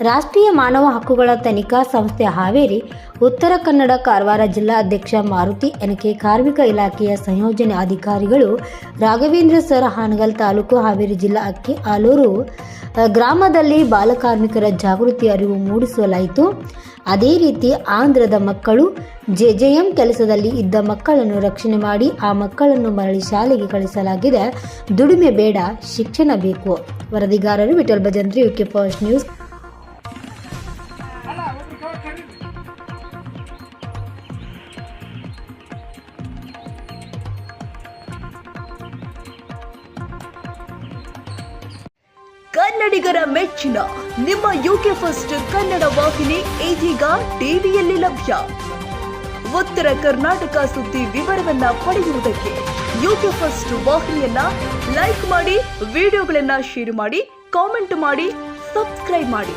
ರಾಷ್ಟ್ರೀಯ ಮಾನವ ಹಕ್ಕುಗಳ ತನಿಖಾ ಸಂಸ್ಥೆ ಹಾವೇರಿ, ಉತ್ತರ ಕನ್ನಡ ಕಾರವಾರ ಜಿಲ್ಲಾ ಅಧ್ಯಕ್ಷ ಮಾರುತಿ ಎನಕೆ ಕಾರ್ಮಿಕ ಇಲಾಖೆಯ ಸಂಯೋಜನೆ ಅಧಿಕಾರಿಗಳು ರಾಘವೇಂದ್ರ ಸರ್ ಹಾನಗಲ್ ತಾಲೂಕು ಹಾವೇರಿ ಜಿಲ್ಲಾ ಅಕ್ಕಿ ಆಲೂರು ಗ್ರಾಮದಲ್ಲಿ ಬಾಲಕಾರ್ಮಿಕರ ಜಾಗೃತಿ ಅರಿವು ಮೂಡಿಸಲಾಯಿತು. ಅದೇ ರೀತಿ ಆಂಧ್ರದ ಮಕ್ಕಳು ಜೆಜೆಎಂ ಕೆಲಸದಲ್ಲಿ ಇದ್ದ ಮಕ್ಕಳನ್ನು ರಕ್ಷಣೆ ಮಾಡಿ ಆ ಮಕ್ಕಳನ್ನು ಮರಳಿ ಶಾಲೆಗೆ ಕಳಿಸಲಾಗಿದೆ. ದುಡಿಮೆ ಬೇಡ, ಶಿಕ್ಷಣ ಬೇಕು. ವರದಿಗಾರರು Vithal Bhajantri UK first news ಕನ್ನಡಿಗರ ಮೆಚ್ಚಿನ, ನಿಮ್ಮ ಯುಕೆ ಫಸ್ಟ್ ಕನ್ನಡ ವಾಹಿನಿ ಇದೀಗ ಟಿವಿಯಲ್ಲಿ ಲಭ್ಯ. ಉತ್ತರ ಕರ್ನಾಟಕ ಸುದ್ದಿ ವಿವರವನ್ನ ಪಡೆಯುವುದಕ್ಕೆ ಯುಕೆ ಫಸ್ಟ್ ವಾಹಿನಿಯನ್ನ ಲೈಕ್ ಮಾಡಿ ವಿಡಿಯೋಗಳನ್ನ ಶೇರ್ ಮಾಡಿ ಕಾಮೆಂಟ್ ಮಾಡಿ ಸಬ್ಸ್ಕ್ರೈಬ್ ಮಾಡಿ.